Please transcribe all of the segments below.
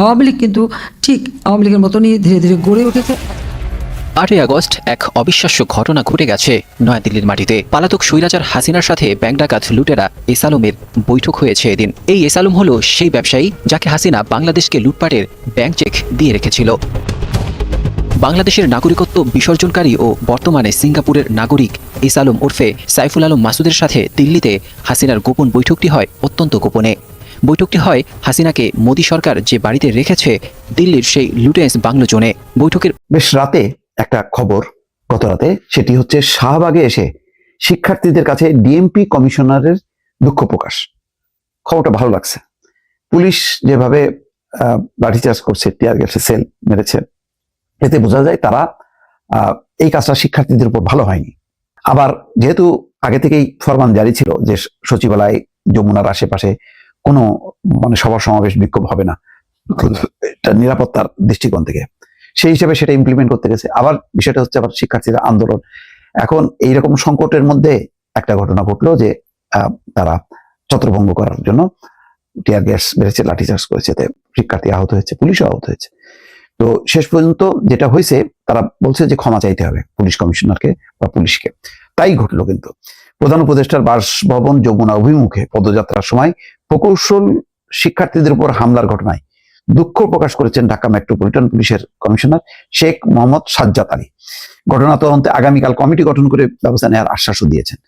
আওয়ামী লীগ কিন্তু ঠিক আওয়ামী লীগের মতনই ধীরে ধীরে গড়ে উঠেছে। আটই আগস্ট এক অবিশ্বাস্য ঘটনা ঘটে গেছে নয়াদিল্লির মাটিতে। পালাতক স্বৈরাচার হাসিনার সাথে ব্যাংক ডাকাত লুটেরা এসালমের বৈঠক হয়েছে এদিন। এই এসালম হলো সেই ব্যবসায়ী যাকে হাসিনা বাংলাদেশকে লুটপাটের ব্যাংক চেক দিয়ে রেখেছিল। বাংলাদেশের নাগরিকত্ব বিসর্জনকারী ও বর্তমানে সিঙ্গাপুরের নাগরিক ইসালম ওরফে সাইফুল আলম মাসুদের সাথে দিল্লিতে হাসিনার গোপন বৈঠকটি হয় অত্যন্ত গোপনে। বৈঠকটি হয় হাসিনাকে মোদী সরকার যে বাড়িতে রেখেছে দিল্লির সেই লুটেন্স বাংলো জোনে। বৈঠকের বেশ রাতে একটা খবর গত রাতে সেটি হচ্ছে শাহবাগে এসে শিক্ষার্থীদের কাছে ডিএমপি কমিশনারের দুঃখ প্রকাশ। খবরটা ভালো লাগছে। পুলিশ যেভাবে আহ, লাঠিচার্জ করছে টিয়ার গ্যাসে সেল মেরেছে এতে বোঝা যায় তারা এই কাজটা শিক্ষার্থীদের উপর ভালো হয়নি। আবার যেহেতু আগে থেকেই ফরমান জারি ছিল যে সচিবালয় যমুনার আশেপাশে কোনো মানে সভা সমাবেশ বিক্ষোভ হবে না। নিরাপত্তার দৃষ্টিকোণ থেকে। সেই হিসেবে সেটা ইমপ্লিমেন্ট করতে গেছে। আবার বিষয়টা হচ্ছে আবার শিক্ষার্থীরা আন্দোলন। এখন এইরকম সংকটের মধ্যে একটা ঘটনা ঘটলো যে তারা ছত্রভঙ্গ করার জন্য টিয়ার গ্যাস বেড়েছে, লাঠিচার্জ করেছে শিক্ষার্থী আহত হয়েছে, পুলিশও আহত হয়েছে। তো শেষ পর্যন্ত যেটা হয়েছে, তারা বলছে যে ক্ষমা চাইতে হবে পুলিশ কমিশনারকে বা পুলিশকে। তাই ঘটলো কিন্তু। প্রধান উপদেষ্টার বাসভবন যমুনা অভিমুখে পদযাত্রার সময় প্রকৌশল শিক্ষার্থীদের উপর হামলার ঘটনায় দুঃখ প্রকাশ করেছেন ঢাকা মেট্রোপলিটন পুলিশের কমিশনার শেখ মোহাম্মদ সাজ্জাদ আলী। ঘটনা তদন্তে আগামীকাল কমিটি গঠন করে ব্যবস্থা নেওয়ার আশ্বাসও দিয়েছেন।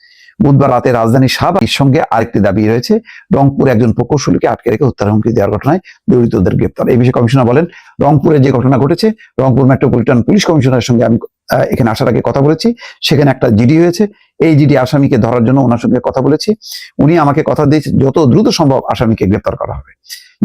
বুধবার রাতে রাজধানীর শাহবাগের সঙ্গে আরেকটি দাবি রয়েছে, রংপুরে একজন প্রকৌশলীকে আটকে রেখে হত্যার হুমকি দেওয়ার ঘটনায় জড়িতদের গ্রেপ্তার। এই বিষয়ে কমিশনার বলেন, রংপুরে যে ঘটনা ঘটেছে, রংপুর মেট্রোপলিটন পুলিশ কমিশনারের সঙ্গে আমি এখানে আসার আগে কথা বলেছি। সেখানে একটা জিডি হয়েছে। এই জিডি আসামিকে ধরার জন্য ওনার সঙ্গে কথা বলেছি। উনি আমাকে কথা দিয়েছে, যত দ্রুত সম্ভব আসামিকে গ্রেপ্তার করা হবে।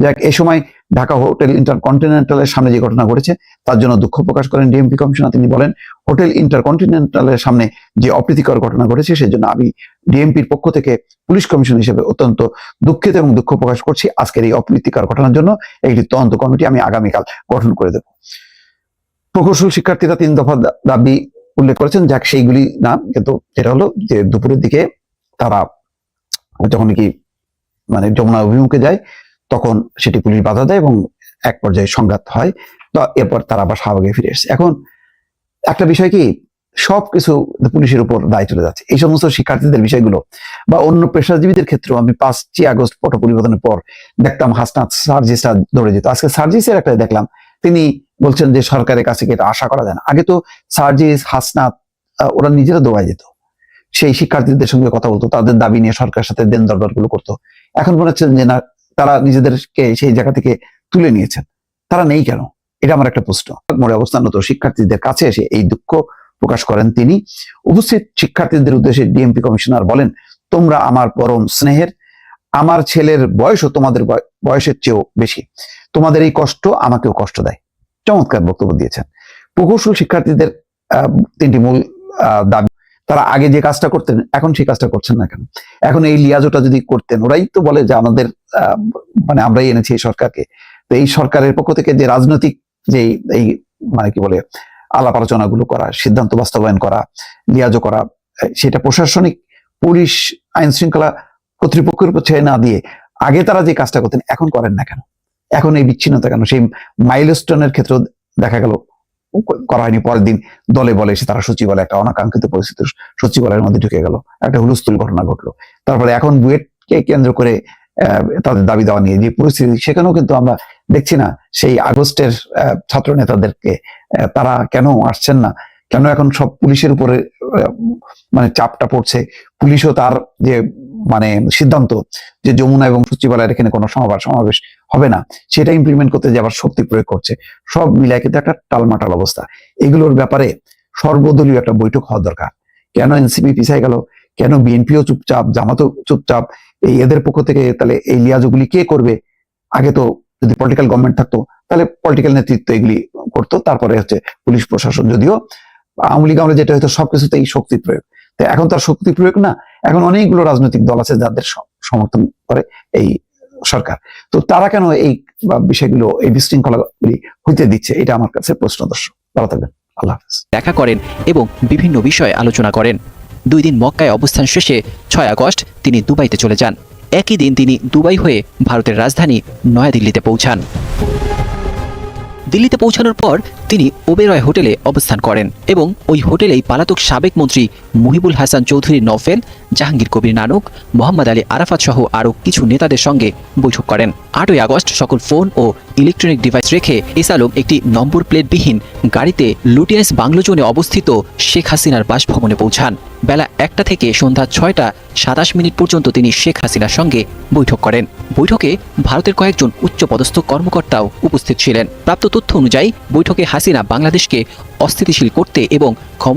যাক এই সময় ঢাকা হোটেল ইন্টারকন্টিনেন্টালের সামনে যে ঘটনা ঘটেছে, তার জন্য দুঃখ প্রকাশ করেন ডিএমপি কমিশনার। তিনি বলেন, হোটেল ইন্টারকন্টিনেন্টালের সামনে যে অপ্রীতিকর ঘটনা ঘটেছে, সেজন্য আমি ডিএমপির পক্ষ থেকে পুলিশ কমিশন হিসেবে অত্যন্ত দুঃখিত এবং দুঃখ প্রকাশ করছি। আজকের এই অপ্রীতিকর ঘটনার জন্য একটি তদন্ত কমিটি আমি আগামীকাল গঠন করে দেব। প্রকৌশল শিক্ষার্থীরা তিন দফা দাবি উল্লেখ করেছেন, যাক সেইগুলি না, কিন্তু যেটা হলো যে দুপুরের দিকে তারা যখন কি মানে যমুনা অভিমুখে যায়, তখন সেটি পুলিশ বাধা দেয় এবং এক পর্যায়ে সংঘাত হয়। তো এরপর তারা আবার শাহবাগে ফিরে এসেছে। এখন একটা বিষয় কি, সবকিছু পুলিশের উপর দায় চলে যাচ্ছে। এই সমস্ত শিক্ষার্থীদের বিষয়গুলো বা অন্য পেশাজীবীদের ক্ষেত্রেও আমি পাঁচই আগস্ট পট পরিবর্তনের পর দেখতাম হাসনাত সার্জিসটা দৌড়ে যেত। আজকে সার্জিসের একটা দেখলাম তিনি বলছেন যে সরকারের কাছে এটা আশা করা যায় না? আগে তো সার্জিস, হাসনাত ওরা নিজেরা দৌড়ায় যেত। সেই শিক্ষার্থীদের সঙ্গে কথা বলতো, তাদের দাবি নিয়ে সরকারের সাথে দেন দরবারগুলো করতো। এখন মনে হচ্ছে যে না, তারা নিজেদেরকে সেই জায়গা থেকে তুলে নিয়েছেন। তারা নেই কেন? এটা আমার একটা প্রশ্ন। মোড়ে অবস্থানরত শিক্ষার্থীদের কাছে এসে এই দুঃখ প্রকাশ করেন তিনি। উপস্থিত শিক্ষার্থীদের উদ্দেশ্যে ডিএমপি কমিশনার বলেন, তোমরা আমার পরম স্নেহের আমার ছেলের বয়সও তোমাদের বয়সের চেয়েও বেশি। তোমাদের এই কষ্ট আমাকেও কষ্ট দেয়। চমৎকার বক্তব্য দিয়েছেন। প্রকৌশল শিক্ষার্থীদের তিনটি মূল দাবি। তারা আগে যে কাজটা করতেন, এখন সেই কাজটা করছেন না কেন? এখন এই লিয়াজোটা যদি করতেন, ওরাই তো বলে যে আমাদের মানে আমরাই এনেছি এই সরকারকে। তো এই সরকারের পক্ষ থেকে যে রাজনৈতিক যে এই মানে কি বলে, আলাপ আলোচনাগুলো করা, সিদ্ধান্ত বাস্তবায়ন করা, লিয়াজো করা সেটা প্রশাসনিক, পুলিশ আইন শৃঙ্খলা কর্তৃপক্ষের উপর ছেড়ে না দিয়ে আগে তারা যে কাজটা করতেন, এখন করেন না কেন? এখন এই বিচ্ছিন্নতা কেন? সেই মাইলস্টোনের ক্ষেত্রে দেখা গেল, করা হয়নি। পরের দিন দলে বলে এসে তারা সচিবালয় একটা অনাকাঙ্ক্ষিত পরিস্থিতি সচিবালয়ের মধ্যে ঢুকে গেল। একটা হুলস্থুল ঘটনা ঘটলো। তারপরে এখন বুয়েটকে কেন্দ্র করে তাদের দাবি দেওয়া নিয়ে যে পরিস্থিতি, সেখানেও কিন্তু আমরা দেখছি না সেই আগস্টের ছাত্র নেতাদেরকে তারা কেন আসছেন না? কেন এখন সব পুলিশের উপরে মানে চাপটা পড়ছে? পুলিশও তার যে মানে সিদ্ধান্ত যে যমুনা এবং সচিবালয়ের এখানে কোনো সমাবেশ সমাবেশ হবে না, সেটা ইমপ্লিমেন্ট করতে যে আবার শক্তি প্রয়োগ করছে, সব মিলায় কিন্তু একটা টালমাটাল অবস্থা। এগুলোর ব্যাপারে সর্বদলীয় একটা বৈঠক হওয়া দরকার। কেন এনসিপি পিছাই গেল? কেন বিএনপিও চুপচাপ, জামাতও চুপচাপ? এই এদের পক্ষ থেকে তাহলে এই লিয়াজগুলি কে করবে? আগে তো যদি পলিটিক্যাল গভর্নমেন্ট থাকতো, তাহলে পলিটিক্যাল নেতৃত্ব এগুলি করতো, তারপরে হচ্ছে পুলিশ প্রশাসন। যদিও আওয়ামী লীগ আমলে যেটা হয়তো সবকিছুতেই শক্তি প্রয়োগ। তো এখন তার শক্তি প্রয়োগ না এখন অনেকগুলো রাজনৈতিক দল আছে যাদের সমর্থন করে এই সরকার। তো তারা কেন এই বিষয়গুলো, এই বিশৃঙ্খলাগুলি হইতে দিচ্ছে? এটা আমার কাছে প্রশ্ন দর্শক। ভালো থাকবেন। আল্লাহ হাফেজ। দেখা করেন এবং বিভিন্ন বিষয়ে আলোচনা করেন। দুই দিন মক্কায় অবস্থান শেষে ছয় আগস্ট তিনি দুবাইতে চলে যান। একই দিন তিনি দুবাই হয়ে ভারতের রাজধানী নয়াদিল্লিতে পৌঁছান। দিল্লিতে পৌঁছানোর পর তিনি ওবেরয় হোটেলে অবস্থান করেন এবং ওই হোটেলেই পালাতক সাবেক মন্ত্রী মুহিবুল হাসান চৌধুরী নফেল জাহাঙ্গীর কবির নানক, মোহাম্মদ আলী আরাফাত সহ আরও কিছু নেতাদের সঙ্গে বৈঠক করেন। আটই আগস্ট সকল ফোন ও ইলেকট্রনিক ডিভাইস রেখে এস একটি নম্বর প্লেটবিহীন গাড়িতে লুটিয়ান্স বাংলো জোনে অবস্থিত শেখ হাসিনার বাসভবনে পৌঁছান। বেলা একটা থেকে সন্ধ্যা ছয়টা সাতাশ মিনিট পর্যন্ত তিনি শেখ হাসিনার সঙ্গে বৈঠক করেন। বৈঠকে ভারতের কয়েকজন উচ্চপদস্থ কর্মকর্তাও উপস্থিত ছিলেন। প্রাপ্ত তথ্য অনুযায়ী বৈঠকে হাসিনা বাংলাদেশকে অস্থিতিশীল করতে এবং ক্ষমতা